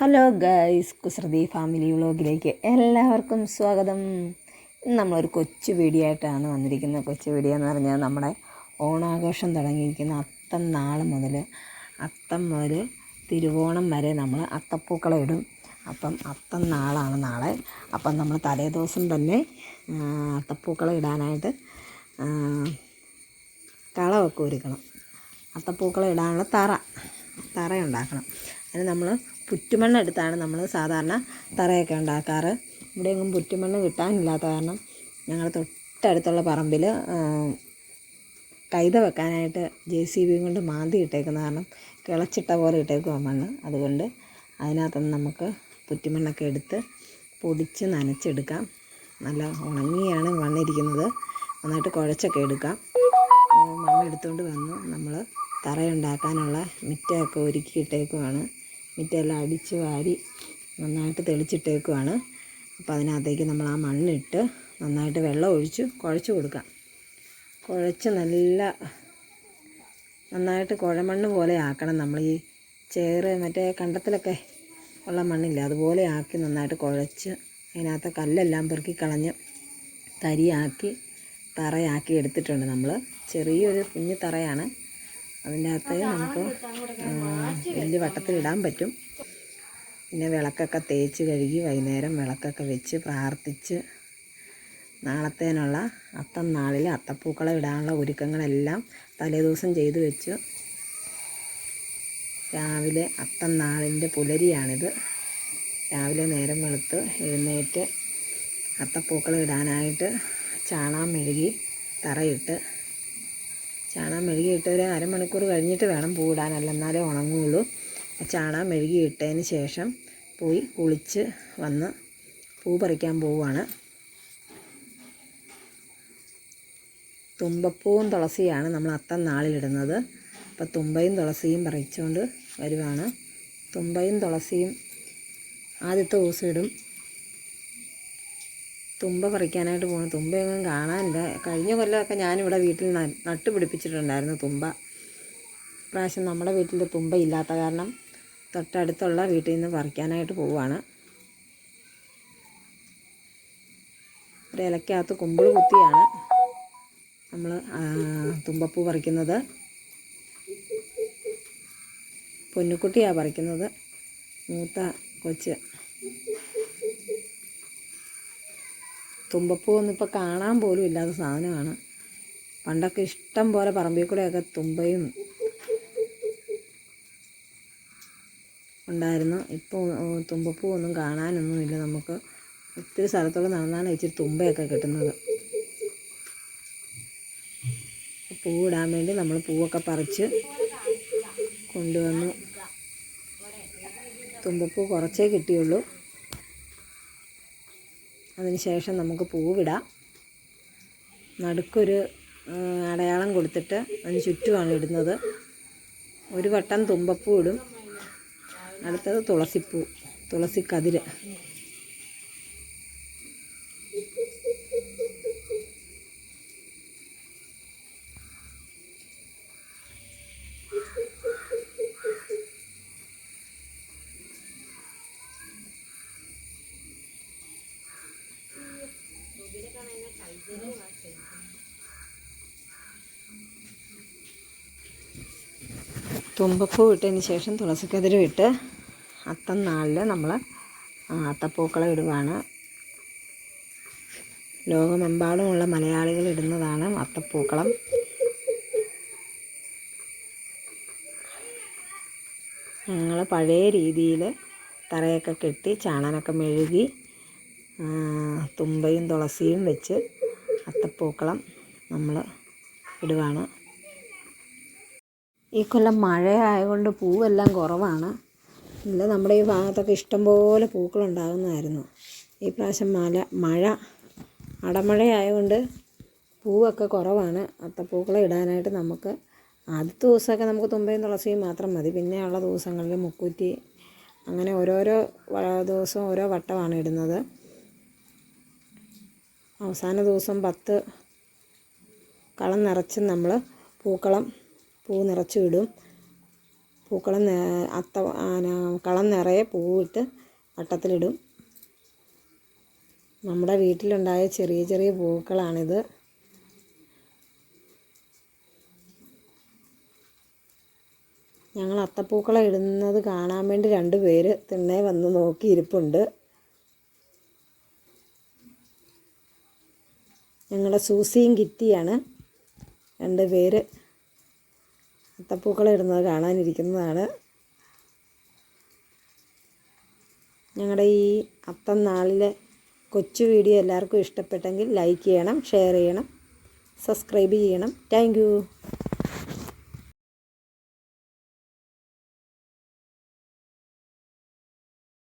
Hello guys കുസൃതി family വ്ളോഗിലേക്ക് എല്ലാവർക്കും സ്വാഗതം. ഇന്ന് നമ്മളൊരു കൊച്ചു വീഡിയോ ആയിട്ടാണ് വന്നിരിക്കുന്നത്. കൊച്ചു വീഡിയോ എന്ന് പറഞ്ഞാൽ നമ്മുടെ ഓണാഘോഷം തുടങ്ങിയിരിക്കുന്ന അത്തം നാൾ മുതൽ അത്തം മുതൽ തിരുവോണം വരെ നമ്മൾ അത്തപ്പൂക്കളം ഇടും. അപ്പം അത്തം നാളാണ് നാളെ. അപ്പം നമ്മൾ തലേദിവസം തന്നെ അത്തപ്പൂക്കളം ഇടാനായിട്ട് കളമൊക്കെ ഒരുക്കണം. അത്തപ്പൂക്കളം ഇടാനുള്ള തറ തറ ഉണ്ടാക്കണം. അതിന് നമ്മൾ പുറ്റുമണ്ണ് എടുത്താണ് നമ്മൾ സാധാരണ തറയൊക്കെ ഉണ്ടാക്കാറ്. ഇവിടെ എങ്ങും പുറ്റുമണ്ണ് കിട്ടാനില്ലാത്ത കാരണം ഞങ്ങൾ തൊട്ടടുത്തുള്ള പറമ്പിൽ കൈത വെക്കാനായിട്ട് ജെ സി ബിയും കൊണ്ട് മാന്തി ഇട്ടേക്കുന്ന കാരണം കിളച്ചിട്ട പോലെ ഇട്ടേക്കുവാ മണ്ണ്. അതുകൊണ്ട് അതിനകത്തുനിന്ന് നമുക്ക് പുറ്റുമണ്ണൊക്കെ എടുത്ത് പൊടിച്ച് നനച്ചെടുക്കാം. നല്ല ഉണങ്ങിയാണ് മണ്ണിരിക്കുന്നത് നന്നായിട്ട് കുഴച്ചൊക്കെ എടുക്കാം. മണ്ണെടുത്തുകൊണ്ട് വന്ന് നമ്മൾ തറയുണ്ടാക്കാനുള്ള മിറ്റമൊക്കെ ഒരുക്കിയിട്ടേക്കുവാണ് മിറ്റമെല്ലാം അടിച്ച് വാരി നന്നായിട്ട് തെളിച്ചിട്ടേക്കുവാണ്. അപ്പോൾ അതിനകത്തേക്ക് നമ്മൾ ആ മണ്ണിട്ട് നന്നായിട്ട് വെള്ളം ഒഴിച്ച് കുഴച്ച് കൊടുക്കാം. കുഴച്ച് നല്ല നന്നായിട്ട് കുഴമണ്ണ് പോലെ ആക്കണം നമ്മൾ ഈ ചേറ് മറ്റേ കണ്ടത്തിലൊക്കെ ഉള്ള മണ്ണില്ല അതുപോലെ ആക്കി നന്നായിട്ട് കുഴച്ച് അതിനകത്ത് കല്ലെല്ലാം പെറുക്കി കളഞ്ഞ് തരിയാക്കി തറയാക്കി എടുത്തിട്ടുണ്ട് നമ്മൾ. ചെറിയൊരു കുഞ്ഞു തറയാണ്. അതിന്റെ അകത്ത് നമുക്ക് വലിയ വട്ടത്തിലിടാൻ പറ്റും. പിന്നെ വിളക്കൊക്കെ തേച്ച് കഴുകി വൈകുന്നേരം വിളക്കൊക്കെ വെച്ച് പ്രാർത്ഥിച്ച് നാളത്തേനുള്ള അത്തം നാളിൽ അത്തപ്പൂക്കളം ഇടാനുള്ള ഒരുക്കങ്ങളെല്ലാം തലേദിവസം ചെയ്തു വെച്ചു. രാവിലെ അത്തം നാളിന്റെ പുലരിയാണിത്. രാവിലെ നേരം വെളുത്ത് എഴുന്നേറ്റ് അത്തപ്പൂക്കളം ഇടാനായിട്ട് ചാണകം മെഴുകി തറയിട്ട് ചാണകം മെഴുകിയിട്ട് ഒരു അരമണിക്കൂർ കഴിഞ്ഞിട്ട് വേണം പൂ ഇടാനല്ല എന്നാലേ ഉണങ്ങുള്ളൂ ചാണകം മെഴുകി ഇട്ടതിന് ശേഷം പോയി കുളിച്ച് വന്ന് പൂ പറിക്കാൻ പോവുകയാണ്. തുമ്പപ്പൂവും തുളസിയാണ് നമ്മൾ അത്തം നാളിലിടുന്നത്. അപ്പോൾ തുമ്പയും തുളസിയും പറിച്ചുകൊണ്ട് വരുവാണ്. തുമ്പയും തുളസിയും ആദ്യത്തെ ദിവസം ഇടും. തുമ്പ പറിക്കാനായിട്ട് പോകണം തുമ്പയൊന്നും കാണാനില്ല. കഴിഞ്ഞ കൊല്ലമൊക്കെ ഞാനിവിടെ വീട്ടിൽ നട്ട് പിടിപ്പിച്ചിട്ടുണ്ടായിരുന്നു തുമ്പ. പ്രാവശ്യം നമ്മുടെ വീട്ടിൽ തുമ്പ ഇല്ലാത്ത കാരണം തൊട്ടടുത്തുള്ള വീട്ടിൽ നിന്ന് പറിക്കാനായിട്ട് പോവുകയാണ് ഒരു ഇലക്കകത്ത് കുമ്പിൾ കുത്തിയാണ് നമ്മൾ തുമ്പപ്പൂ പറിക്കുന്നത്. പൊന്നുക്കുട്ടിയാണ് പറിക്കുന്നത്. മൂത്ത കൊച്ച്. തുമ്പപ്പൂ ഒന്നും ഇപ്പോൾ കാണാൻ പോലും ഇല്ലാത്ത സാധനമാണ്. പണ്ടൊക്കെ ഇഷ്ടം പോലെ പറമ്പിൽ കൂടെയൊക്കെ തുമ്പയും ഉണ്ടായിരുന്നു. ഇപ്പോൾ തുമ്പപ്പൂ ഒന്നും കാണാനൊന്നുമില്ല നമുക്ക്. ഒത്തിരി സ്ഥലത്തോളം നടന്നാണ് ഇച്ചിരി തുമ്പയൊക്കെ കിട്ടുന്നത്. പൂവിടാൻ വേണ്ടി നമ്മൾ പൂവൊക്കെ പറിച്ച് കൊണ്ടുവന്നു. തുമ്പപ്പൂ കുറച്ചേ കിട്ടിയുള്ളൂ. അതിനുശേഷം നമുക്ക് പൂവിടാം. നടുക്കൊരു അടയാളം കൊടുത്തിട്ട് അതിന് ചുറ്റുമാണ് ഇടുന്നത്. ഒരു വട്ടം തുമ്പപ്പൂ ഇടും അടുത്തത് തുളസിപ്പൂ തുളസിക്കതിര്. തുമ്പപ്പൂ ഇട്ടതിന് ശേഷം തുളസിക്കതിര് ഇട്ട് അത്തം നാളിൽ നമ്മൾ അത്തപ്പൂക്കളം ഇടുകയാണ് ലോകമെമ്പാടുമുള്ള മലയാളികൾ ഇടുന്നതാണ് അത്തപ്പൂക്കളം. ഞങ്ങൾ പഴയ രീതിയിൽ തറയൊക്കെ കെട്ടി ചാണനൊക്കെ മെഴുകി തുമ്പയും തുളസിയും വെച്ച് അത്തപ്പൂക്കളം നമ്മൾ ഇടുവാണ്. ഈ കൊല്ലം മഴയായതുകൊണ്ട് പൂവെല്ലാം കുറവാണ്. ഇല്ല നമ്മുടെ ഈ ഭാഗത്തൊക്കെ ഇഷ്ടംപോലെ പൂക്കളുണ്ടാകുന്നതായിരുന്നു ഈ പ്രാവശ്യം മല മഴ അടമഴയായതുകൊണ്ട് പൂവൊക്കെ കുറവാണ്. അത്തപ്പൂക്കളം ഇടാനായിട്ട് നമുക്ക് ആദ്യത്തെ ദിവസമൊക്കെ നമുക്ക് തുമ്പയും തുളസിയും മാത്രം മതി. പിന്നെയുള്ള ദിവസങ്ങളിൽ മുക്കൂറ്റി അങ്ങനെ ഓരോരോ ദിവസവും ഓരോ വട്ടമാണ് ഇടുന്നത്. അവസാന ദിവസം പത്ത് കളം നിറച്ച് നമ്മൾ പൂക്കളം പൂ നിറച്ച് വിടും പൂക്കളം അത്ത കളം നിറയെ പൂവിട്ട് വട്ടത്തിലിടും. നമ്മുടെ വീട്ടിലുണ്ടായ ചെറിയ ചെറിയ പൂക്കളാണിത്. ഞങ്ങൾ അത്തപ്പൂക്കളം ഇടുന്നത് കാണാൻ വേണ്ടി രണ്ട് പേര് തിണ്ണേ വന്ന് നോക്കിയിരിപ്പുണ്ട്. ഞങ്ങളുടെ സൂസിയും കിറ്റിയാണ്. രണ്ട് പേര് അത്തപ്പൂക്കളം ഇടുന്നത് കാണാനിരിക്കുന്നതാണ്. ഞങ്ങളുടെ ഈ അത്തം നാളിലെ കൊച്ചു വീഡിയോ എല്ലാവർക്കും ഇഷ്ടപ്പെട്ടെങ്കിൽ ലൈക്ക് ചെയ്യണം ഷെയർ ചെയ്യണം സബ്സ്ക്രൈബ് ചെയ്യണം. താങ്ക്